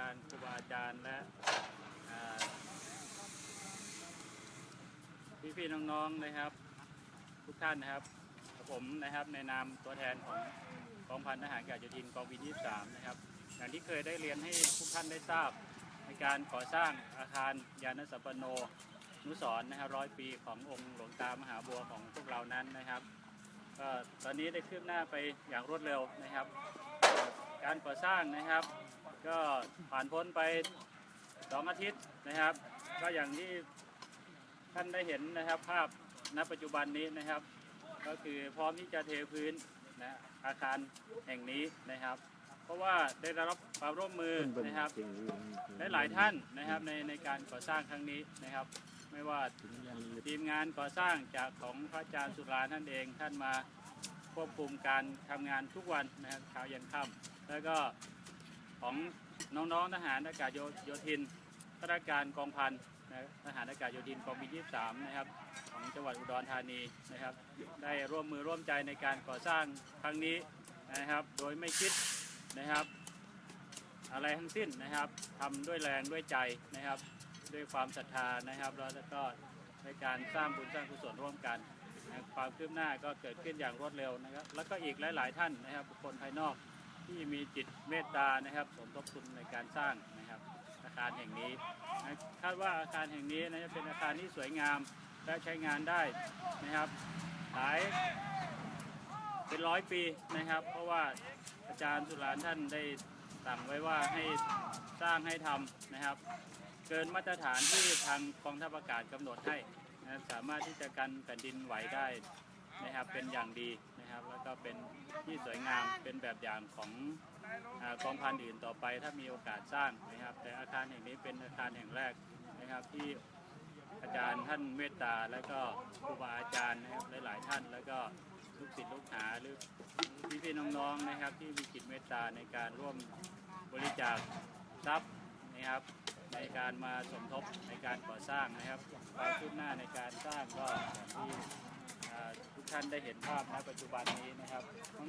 การครูบาอาจารย์และอ่พี่ๆน้องๆนะครับ ทุกท่านนะครับ ผมนะครับในนามตัวแทนของกองพันทหารอากาศโยธินกองบิน23นะครับ อย่างที่เคยได้เรียนให้ทุกท่านได้ทราบ ในการก่อสร้างอาคารยานสัปโนนุสรนะครับร้อยปีขององค์หลวงตามหาบัวของพวกเรานั้นนะครับก็ตอนนี้ได้คืบหน้าไปอย่างรวดเร็วนะครับ การก่อสร้างนะครับ ก็ผ่านพ้นไปสองอาทิตย์นะครับ ก็อย่างที่ท่านได้เห็นนะครับ ภาพณปัจจุบันนี้นะครับ ก็คือพร้อมที่จะเทพื้นนะอาคารแห่งนี้นะครับ เพราะว่าได้รับความร่วมมือนะครับหลายๆท่านนะครับในในการก่อสร้างครั้งนี้นะครับ ไม่ว่าทีมงานก่อสร้างจากของพระอาจารย์สุราท่านเองท่านมาควบคุมการทำงานทุกวันนะครับเช้าเย็นค่ำแล้วก็ ของน้องๆทหารอากาศโยธินข้าราชการกองพันนะทหารอากาศโยธินกองบิน 23 นะครับ ของจังหวัดอุดรธานีนะครับ ได้ร่วมมือร่วมใจในการก่อสร้างครั้งนี้นะครับ โดยไม่คิดนะครับ อะไรทั้งสิ้นนะครับทำด้วยแรงด้วยใจนะครับ ด้วยความศรัทธานะครับแล้วก็ในการสร้างบุญสร้างกุศลร่วมกันครับความคืบหน้าก็เกิดขึ้นอย่างรวดเร็วนะครับ แล้วก็อีกหลาย ๆ ท่านนะครับบุคคลภายนอก ที่มีจิตเมตตานะครับ สมทบทุนในการสร้างนะครับอาคารแห่งนี้นะคาดว่าอาคารแห่งนี้นะจะเป็นอาคารที่สวยงามและใช้งานได้นะครับหลายเป็นร้อยปีนะครับ เพราะว่าอาจารย์สุรานท่านได้สั่งไว้ว่าให้สร้างให้ทำนะครับ เกินมาตรฐานที่ทางกองทัพอากาศกำหนดให้นะสามารถที่จะกันแผ่นดินไหวได้นะครับเป็นอย่างดี นะครับ แล้วก็เป็นที่สวยงามเป็นแบบอย่างของกองพันอื่นต่อไป ถ้ามีโอกาสสร้างนะครับ แต่อาคารแห่งนี้เป็นอาคารแห่งแรกนะครับที่อาจารย์ท่านเมตตา แล้วก็ครูบาอาจารย์นะครับหลาย ๆ ท่าน แล้วก็ลูกศิษย์ลูกหาหรือพี่ๆน้องๆนะครับ ที่มีจิตเมตตาในการร่วมบริจาคทรัพย์นะครับในการมาสมทบในการก่อสร้างนะครับความคืบหน้าในการสร้างก็อย่างที่อ่าทุกท่านได้เห็นภาพณปัจจุบันนี้นะครับ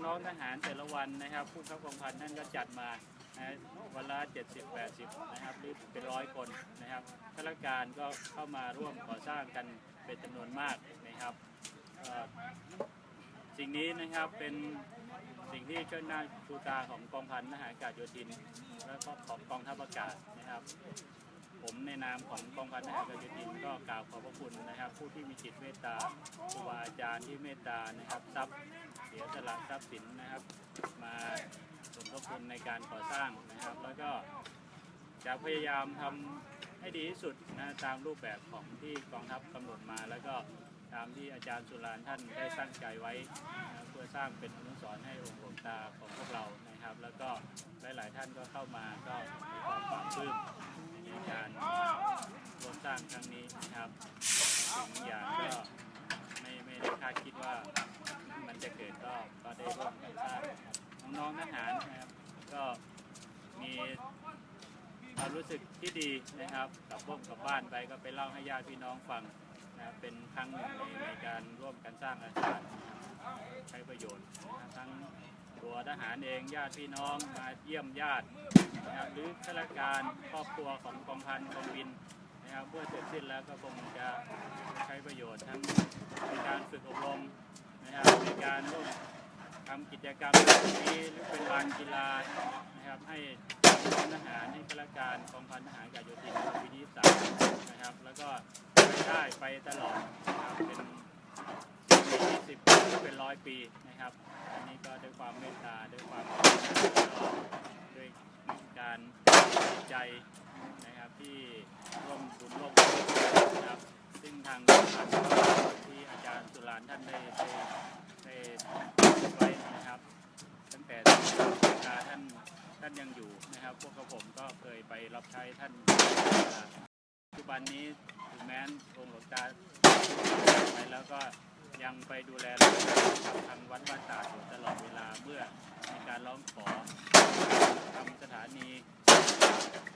น้องๆทหารแต่ละวันนะครับ ผู้เข้ากองพันท่นก็จัดมานะวันละ 70 80 นะครับหรือเป็นร้อยคนนะครับข้าราชการก็เข้ามาร่วมก่อสร้างกันเป็นจำนวนมากนะครับสิ่งนี้นะครับเป็นสิ่งที่เชิดหน้าชูตาของกองพันทหารอากาศโยธิน และก็ของกองทัพอากาศนะครับ ผมในนามของกองพันทหารอากาศโยธินก็กล่าวขอบพระคุณนะครับ ผู้ที่มีจิตเมตตาครูบาอาจารย์ที่เมตตานะครับทรัพย์เสียสละทรัพย์สินนะครับ มาสมทบทุนในการก่อสร้างนะครับ แล้วก็จะพยายามทำให้ดีที่สุดนะตามรูปแบบของที่กองทัพกำหนดมา แล้วก็ตามที่อาจารย์สุรานท่านได้ตั้งใจไว้นะเพื่อสร้างเป็นอนุสรณ์ให้องค์หลวงตาของพวกเรานะครับ แล้วก็หลาย ๆ ท่านก็เข้ามาก็มีความปลาบปลื้ม ในการร่วมสร้างครั้งนี้นะครับสิ่งอย่างก็ไม่ไม่ได้คาดคิดว่ามันจะเกิดก็ก็ได้ร่วมกันสร้างนะครับน้องๆทหารนะครับก็มีความรู้สึกที่ดีนะครับกลับพวกกลับบ้านไปก็ไปเล่าให้ญาติพี่น้องฟังนะครับเป็นครั้งหนึ่งในในการร่วมกันสร้างอาคารนะครับใช้ประโยชน์นะครับทั้ง ตัวทหารเองญาติพี่น้องมาเยี่ยมญาตินะครับหรือข้าราชการครอบครัวของกองพันกองบินนะครับเมื่อเสร็จสิ้นแล้วก็คงจะใช้ประโยชน์ทั้งในการฝึกอบรมนะครับในการร่วมทำกิจกรรมแบบนี้หรือเป็นลานกีฬานะครับให้ทหารให้ข้าราชการกองพันทหารกาโยธินกองบินที่สามนะครับ แล้วก็ไปได้ไปตลอดนะครับเป็น สิบปีสิบปีเป็นร้อยปีนะครับ อันนี้ก็ด้วยความเมตตาด้วยความด้วยการใจนะครับที่ร่วมบุญร่วมกุศลนะครับ ซึ่งทางกองพันที่อาจารย์สุรานท่านได้ได้ได้ไว้นะครับ ตั้งแต่ตาท่านท่านยังอยู่นะครับ พวกกระผมก็เคยไปรับใช้ท่านปัจจุบันนี้ถึงแม้องค์หลวงตาไปแล้วก็ ยังไปดูแลรักษาทางวัดบ้านตาดอยู่ตลอดเวลาเมื่อมีการร้องขอทำสถานี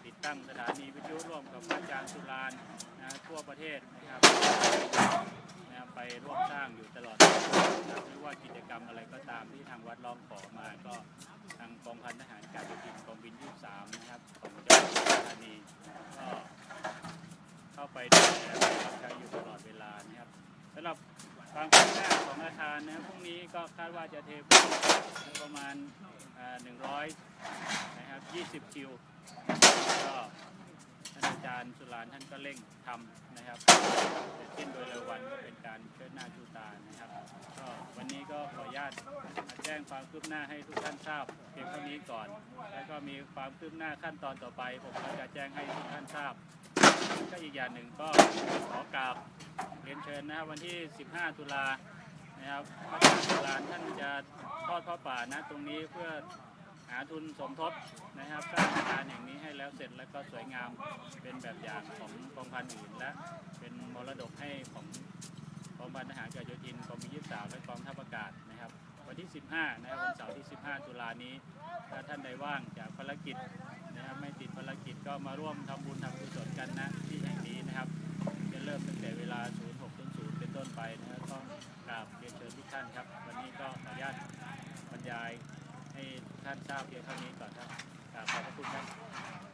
ติดตั้งสถานีวิทยุร่วมกับพระอาจารย์สุรานนะทั่วประเทศนะครับนะครับไปร่วมสร้างอยู่ตลอดนะครับไม่ว่ากิจกรรมอะไรก็ตามที่ทางวัดร้องขอมาก็ทางกองพันทหารอากาศโยธินกองบิน 23 นะครับของจังหวัด ก็คาดว่าจะเทประมาณหนึ่งร้อยนะครับยี่สิบคิว ก็ท่านอาจารย์สุรานท่านก็เร่งทำนะครับเสร็จสิ้นโดยเร็ววันเป็นการเชิดหน้าชูตานะครับ ก็วันนี้ก็ขออนุญาตแจ้งความคืบหน้าให้ทุกท่านทราบเพียงเท่านี้ก่อน แล้วก็มีความคืบหน้าขั้นตอนต่อไป ผมก็จะแจ้งให้ทุกท่านทราบ ก็อีกอย่างหนึ่งก็ขอกราบเรียนเชิญนะครับวันที่ 15 ตุลา นะครับพระอาจารย์สุรานท่านจะทอดพระป่านะตรงนี้เพื่อหาทุนสมทบนะครับสร้างอาคารแห่งนี้ให้แล้วเสร็จแล้วก็สวยงามเป็นแบบอย่างของกองพันอื่นและเป็นมรดกให้ของกองพันทหารอากาศโยธินกองบิน23และกองทัพอากาศนะครับ วันที่ 15 นะครับวันเสาร์ที่ 15 ตุลานี้ถ้าท่านใดว่างจากภารกิจนะครับไม่ติดภารกิจก็มาร่วมทำบุญทำกุศลกันนะที่แห่งนี้นะครับ จะเริ่มตั้งแต่เวลา 06.00 เป็นต้นไปนะครับก็ กราบเรียนเชิญทุกท่านครับ วันนี้ก็ขออนุญาตบรรยายให้ทุกท่านทราบเพียงเท่านี้ก่อนครับกราบขอบพระคุณครับ